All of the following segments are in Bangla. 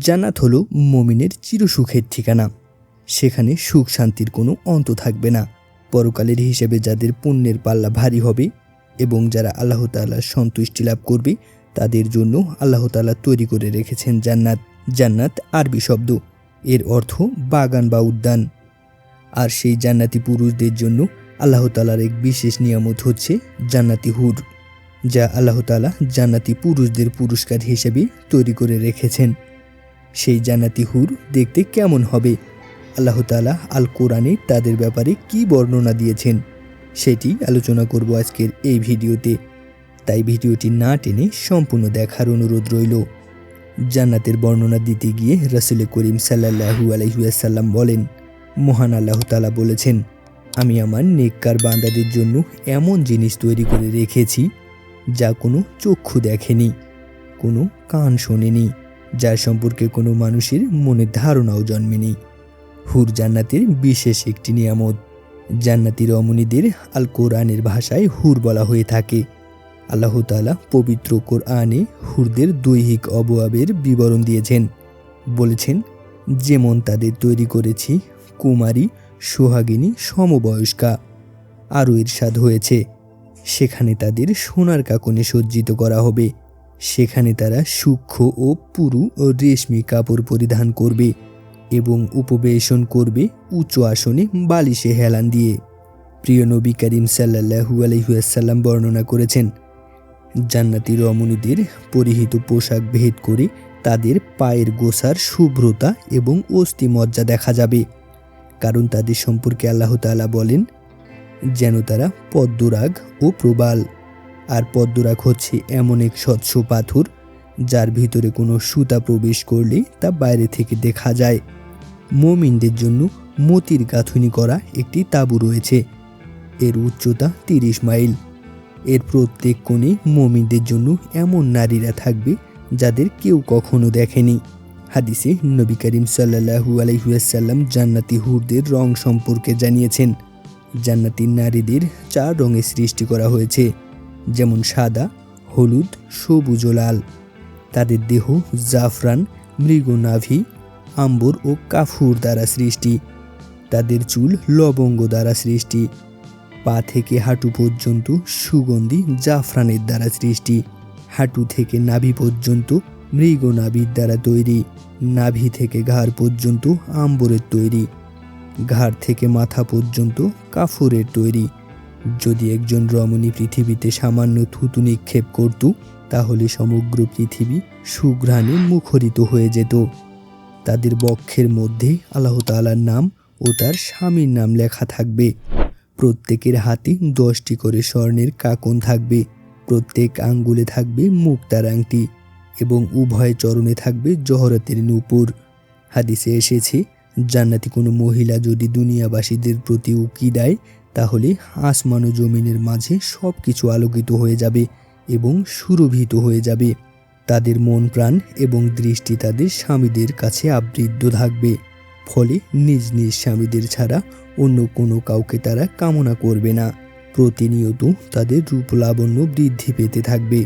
জান্নাত হলো মমিনের চিরসুখের ঠিকানা। সেখানে সুখ শান্তির কোনো অন্ত থাকবে না। পরকালের হিসেবে যাদের পুণ্যের পাল্লা ভারী হবে এবং যারা আল্লাহ তাআলার সন্তুষ্টি লাভ করবে, তাদের জন্য আল্লাহ তাআলা তৈরি করে রেখেছেন জান্নাত। জান্নাত আরবি শব্দ। এর অর্থ বাগান বা উদ্যান। আর সেই জান্নাতি পুরুষদের জন্য আল্লাহ তাআলার এক বিশেষ নিয়ামত হচ্ছে জান্নাতি হুর, যা আল্লাহ তাআলা জান্নাতি পুরুষদের পুরস্কার হিসেবে তৈরি করে রেখেছেন। সেই জান্নাতি হুর দেখতে কেমন হবে? আল্লাহ তাআলা আল কোরআনে তাদের ব্যাপারে কি বর্ণনা দিয়েছেন? সেটি আলোচনা করব আজকের এই ভিডিওতে। তাই ভিডিওটি না টেনে সম্পূর্ণ দেখার অনুরোধ রইল। জান্নাতের বর্ণনা দিতে গিয়ে রসুল করিম সাল্লাহু আলহিউসাল্লাম বলেন, মহান আল্লাহ তাআলা বলেছেন, আমি আমার নেককার বান্দাদের জন্য এমন জিনিস তৈরি করে রেখেছি যা কোনো চক্ষু দেখেনি, কোনো কান শোনেনি যার সম্পর্কে কোনো মানুষের মনে ধারণাও জন্মেনি। হুর জান্নাতের বিশেষ একটি নিয়ামত, জান্নাতি রমণীদের আল কোরআনের ভাষায় হুর বলা হয়ে থাকে। আল্লাহ তাআলা পবিত্র কোরআনে হুরদের দৈহিক অবয়বের বিবরণ দিয়েছেন। বলেছেন, যেমন তাদের তৈরি করেছি কুমারী, সোহাগিনী, সমবয়স্কা, আরও ইরশাদ হয়েছে। সেখানে তাদের সোনার কাকনে সজ্জিত করা হবে। সেখানে তারা সূক্ষ্ম ও পুরু ও রেশমি কাপড় পরিধান করবে এবং উপবেশন করবে উঁচু আসনে বালিশে হেলান দিয়ে। প্রিয় নবী করিম সাল্লাহু আলহিহাসাল্লাম বর্ণনা করেছেন, জান্নাতি রমণীদের পরিহিত পোশাক ভেদ করে তাদের পায়ের গোসার শুভ্রতা এবং অস্থিমজ্জা দেখা যাবে। কারণ তাদের সম্পর্কে আল্লাহ তাআলা বলেন, যেন তারা পদ্মরাগ ও প্রবাল। আর পদ্মরাগ হচ্ছে এমন এক স্বচ্ছ পাথর, যার ভিতরে কোনো সুতা প্রবেশ করলে তা বাইরে থেকে দেখা যায়। মমিনদের জন্য মতির গাঁথুনি করা একটি তাঁবু রয়েছে। এর উচ্চতা তিরিশ মাইল। এর প্রত্যেক কোণে মমিনদের জন্য এমন নারীরা থাকবে যাদের কেউ কখনো দেখেনি। হাদিসে নবী করিম সাল্লাহু আলহিউসাল্লাম জান্নাতি হুরদের রং সম্পর্কে জানিয়েছেন। জান্নাতি নারীদের চার রঙে সৃষ্টি করা হয়েছে। যেমন সাদা, হলুদ, সবুজ ও লাল। তাদের দেহ জাফরান, মৃগনাভি, আম্বর ও কাফুর দ্বারা সৃষ্টি। তাদের চুল লবঙ্গ দ্বারা সৃষ্টি। পা থেকে হাঁটু পর্যন্ত সুগন্ধি জাফরানের দ্বারা সৃষ্টি। হাঁটু থেকে নাভি পর্যন্ত মৃগনাভির দ্বারা তৈরি। নাভি থেকে ঘাড় পর্যন্ত আম্বরের তৈরি। ঘাড় থেকে মাথা পর্যন্ত কাফুরের তৈরি। যদি একজন রমণী পৃথিবীতে সামান্য থুতু নিক্ষেপ করত, তাহলে সমগ্র পৃথিবী সুঘ্রাণে মুখরিত হয়ে যেত। তাদের বক্ষের মধ্যে আল্লাহ তাআলার নাম ও তার স্বামীর নাম লেখা থাকবে। প্রত্যেকের হাতে দশটি করে স্বর্ণের কাকন থাকবে, প্রত্যেক আঙ্গুলে থাকবে মুক্তার আংটি এবং উভয় চরণে থাকবে জহরতের নূপুর। হাদিসে এসেছে, জান্নাতি কোনো মহিলা যদি দুনিয়াবাসীদের প্রতি উকি দেয় তাহলে আসমান ও জমিনের মাঝে সব কিছু আলোকিত হয়ে যাবে এবং সুরভিত হয়ে যাবে। তাদের মন প্রাণ এবং দৃষ্টি তাদের স্বামীদের কাছে আবৃদ্ধ থাকবে। ফলে নিজ নিজ স্বামীদের ছাড়া অন্য কোনো কাউকে তারা কামনা করবে না। প্রতিনিয়ত তাদের রূপ লাবণ্য বৃদ্ধি পেতে থাকবে।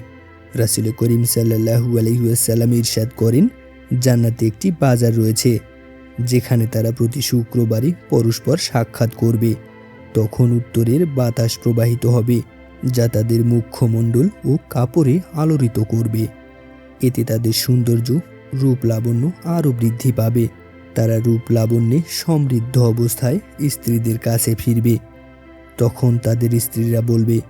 রাসুল করিম সাল্লাহু আলহিউসাল্লাম ইরশাদ করেন, জান্নাতে একটি বাজার রয়েছে, যেখানে তারা প্রতি শুক্রবারই পরস্পর সাক্ষাৎ করবে। তখন উত্তরের বাতাস প্রবাহিত হবে, যা তাদের মুখ্যমণ্ডল ও কাপড়ে আলোড়িত করবে। এতে তাদের সৌন্দর্য, রূপ লাবণ্য আরও বৃদ্ধি পাবে। তারা রূপ লাবণ্যে সমৃদ্ধ অবস্থায় স্ত্রীদের কাছে ফিরবে। তখন তাদের স্ত্রীরা বলবে,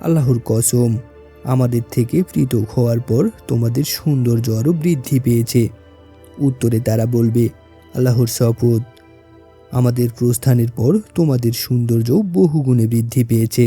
আল্লাহর কসম, আমাদের থেকে পৃথক হওয়ার পর তোমাদের সৌন্দর্য আরও বৃদ্ধি পেয়েছে। উত্তরে তারা বলবে, আল্লাহর শপথ আমাদের প্রস্থানের পর তোমাদের সৌন্দর্য বহুগুণে বৃদ্ধি পেয়েছে।